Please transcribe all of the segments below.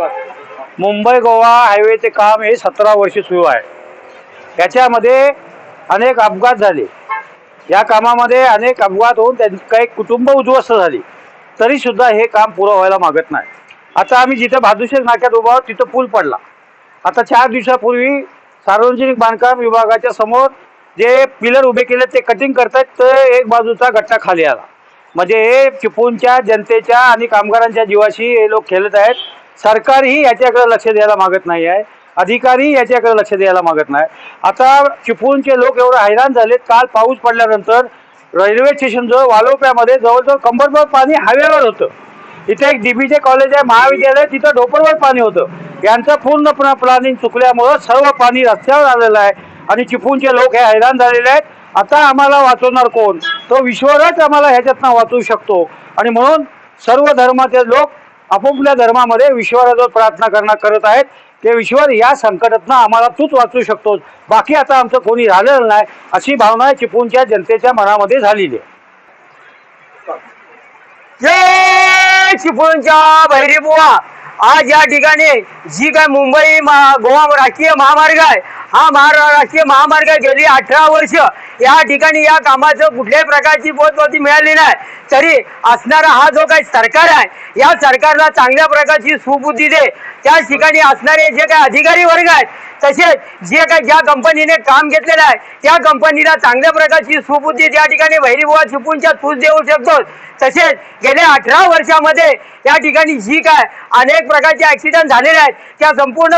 मुंबई गोवा हायवेचे काम हे सतरा वर्ष सुरू आहे. याच्यामध्ये अनेक अपघात झाले. या कामामध्ये अनेक अपघात होऊन त्यांची काही कुटुंब उद्ध्वस्त झाली. तरीसुद्धा हे काम पुरं व्हायला मागत नाही. आता आम्ही जिथं भादुशेर नाक्यात उभा आहोत तिथं पूल पडला. आता चार दिवसापूर्वी सार्वजनिक बांधकाम विभागाच्या समोर जे पिलर उभे केले ते कटिंग करतायत तर एक बाजूचा गट्टा खाली आला. म्हणजे हे चिपळूणच्या जनतेच्या आणि कामगारांच्या जीवाशी हे लोक खेळत आहेत. सरकारही याच्याकडे लक्ष द्यायला मागत नाही आहे. अधिकारी याच्याकडे लक्ष द्यायला मागत नाही. आता चिपळूणचे लोक एवढे हैराण झालेत. काल पाऊस पडल्यानंतर रेल्वे स्टेशनजवळ वालोप्यामध्ये जवळजवळ कंबरभर पाणी हवेवर होतं. इथे एक डीबीचे कॉलेज आहे महाविद्यालय तिथं ढोपरवर पाणी होतं. यांचं पूर्णपणे प्लॅनिंग चुकल्यामुळं सर्व पाणी रस्त्यावर आलेलं आहे. आणि चिपळूणचे लोक हे हैराण झालेले आहेत. आता आम्हाला वाचवणार कोण? तो विश्वरच आम्हाला ह्याच्यातनं वाचवू शकतो. आणि म्हणून सर्व धर्माचे लोक आपापल्या धर्मामध्ये ईश्वराजवळ प्रार्थना करणार करत आहेत. ते विश्वास या संकटातनं आम्हाला तूच वाचू शकतोस. बाकी आता आमचं कोणी राहिलेलं नाही अशी भावना चिपळूणच्या जनतेच्या मनामध्ये झालेली आहे. चिपळूणच्या बहिरी बुवा आज या ठिकाणी जी काय मुंबई गोवा राष्ट्रीय महामार्ग आहे हा महाराष्ट्रीय महामार्ग गेली अठरा वर्ष. या ठिकाणी या कामाचं कुठल्याही प्रकारची पोचपावती मिळाली नाही. तरी असणारा हा जो काही सरकार आहे या सरकारला चांगल्या प्रकारची सुबुद्धी दे. त्या ठिकाणी असणारे जे काही अधिकारी वर्ग आहेत तसेच जे काही ज्या कंपनीने काम घेतलेलं आहे त्या कंपनीला चांगल्या प्रकारची सुबुद्धी त्या ठिकाणी वैरीबुवा चिपूनच्या तूच देऊ शकतो. तसेच गेल्या अठरा वर्षामध्ये या ठिकाणी जी काय अनेक प्रकारचे ऍक्सिडेंट झालेले आहेत. त्या संपूर्ण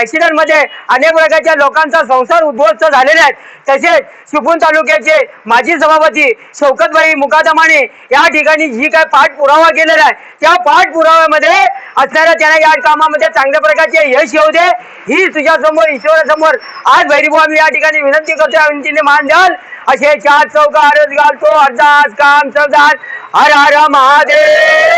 ऍक्सिडेंटमध्ये अनेक प्रकारच्या लोकांचा संसार उद्ध्वस्त झालेले आहेत. तसेच शिपून तालुक्याचे माजी सभापती शौकतबाई मुकादमाने या ठिकाणी जी काय पाठपुरावा केलेला आहे त्या पाठपुराव्यामध्ये असणाऱ्या त्यांना या कामामध्ये चांगल्या प्रकारचे यश येऊ दे. ही तुझ्यासमोर ईश्वरासमोर आज भैरीबुवा मी या ठिकाणी विनंती करतो या विनंतीने मान द्याल. असे चार चौका आरज घालतो अर्धास काम सरदार हर हर महादेव!